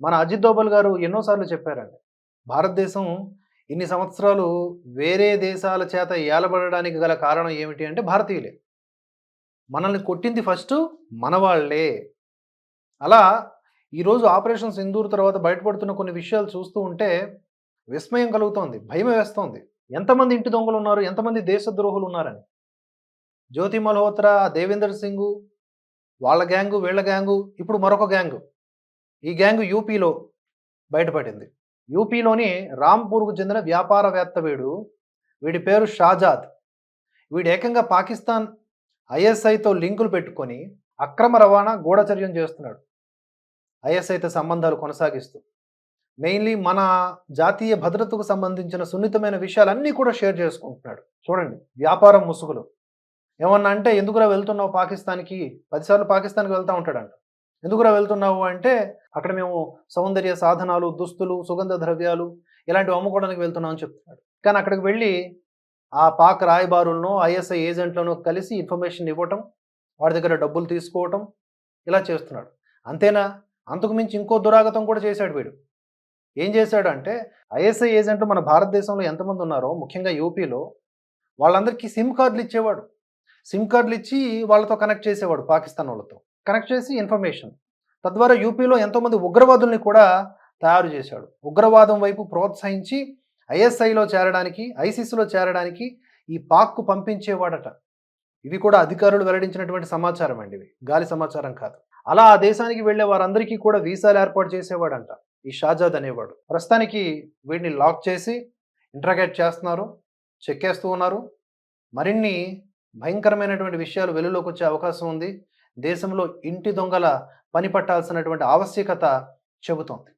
మన అజిత్ దోబల్ గారు ఎన్నోసార్లు చెప్పారండి. భారతదేశం ఇన్ని సంవత్సరాలు వేరే దేశాల చేత ఏలబడడానికి గల కారణం ఏమిటి అంటే భారతీయులే. మనల్ని కొట్టింది ఫస్ట్ మనవాళ్ళే అలా ఈరోజు ఆపరేషన్ సింధూర్ తర్వాత బయటపడుతున్న కొన్ని విషయాలు చూస్తూ ఉంటే విస్మయం కలుగుతోంది భయం వేస్తోంది. ఎంతమంది ఇంటి దొంగలు ఉన్నారు ఎంతమంది దేశద్రోహులు ఉన్నారని. జ్యోతి మల్హోత్రా దేవేందర్ సింగ్ వాళ్ళ గ్యాంగు వీళ్ళ గ్యాంగు ఇప్పుడు మరొక గ్యాంగు. ఈ గ్యాంగు యూపీలో బయటపడింది. యూపీలోని రాంపూర్కు చెందిన వ్యాపారవేత్త వీడు వీడి పేరు షాజాద్. వీడు ఏకంగా పాకిస్తాన్ ఐఎస్ఐతో లింకులు పెట్టుకొని అక్రమ రవాణా గూఢచర్యం చేస్తున్నాడు. ఐఎస్ఐతో సంబంధాలు కొనసాగిస్తూ. మెయిన్లీ మన జాతీయ భద్రతకు సంబంధించిన సున్నితమైన విషయాలన్నీ కూడా షేర్ చేసుకుంటున్నాడు. చూడండి వ్యాపారం ముసుగులు. ఏమన్నా అంటే ఎందుకురా వెళ్తున్నావు పాకిస్తాన్కి? పదిసార్లు పాకిస్తాన్కి వెళ్తూ ఉంటాడంట. ఎందుకురా వెళ్తున్నావు అంటే అక్కడ మేము సౌందర్య సాధనాలు దుస్తులు సుగంధ ద్రవ్యాలు ఇలాంటివి అమ్ముకోవడానికి వెళ్తున్నాం అని చెప్తున్నాడు. కానీ అక్కడికి వెళ్ళి ఆ పాక్ రాయబారులను ఐఎస్ఐ ఏజెంట్లను కలిసి ఇన్ఫర్మేషన్ ఇవ్వటం వాడి దగ్గర డబ్బులు తీసుకోవటం ఇలా చేస్తున్నాడు. అంతేనా? అంతకుమించి ఇంకో దురాగతం కూడా చేశాడు వీడు. ఏం చేశాడు అంటే ఐఎస్ఐ ఏజెంట్లు మన భారతదేశంలో ఎంతమంది ఉన్నారో ముఖ్యంగా యూపీలో వాళ్ళందరికీ సిమ్ కార్డులు ఇచ్చేవాడు. సిమ్ కార్డులు ఇచ్చి వాళ్ళతో కనెక్ట్ చేసేవాడు పాకిస్తాన్ వాళ్ళతో. కనెక్ట్ చేసి ఇన్ఫర్మేషన్. తద్వారా యూపీలో ఎంతోమంది ఉగ్రవాదుల్ని కూడా తయారు చేశాడు. ఉగ్రవాదం వైపు ప్రోత్సహించి ఐఎస్ఐలో చేరడానికి ఐసిస్లో చేరడానికి ఈ పాక్కు పంపించేవాడట. ఇవి కూడా అధికారులు వెల్లడించినటువంటి సమాచారం అండి ఇవి. గాలి సమాచారం కాదు. అలా ఆ దేశానికి వెళ్ళే వారందరికీ కూడా వీసాలు ఏర్పాటు చేసేవాడంట. ఈ షాజాద్ అనేవాడు. ప్రస్తుతానికి వీడిని లాక్ చేసి ఇంట్రాగేట్ చేస్తున్నారు చెక్కేస్తూ ఉన్నారు. మరిన్ని భయంకరమైనటువంటి విషయాలు వెలుగులోకి వచ్చే అవకాశం ఉంది. దేశంలో ఇంటి దొంగల పని పట్టాల్సినటువంటి ఆవశ్యకత చెబుతోంది.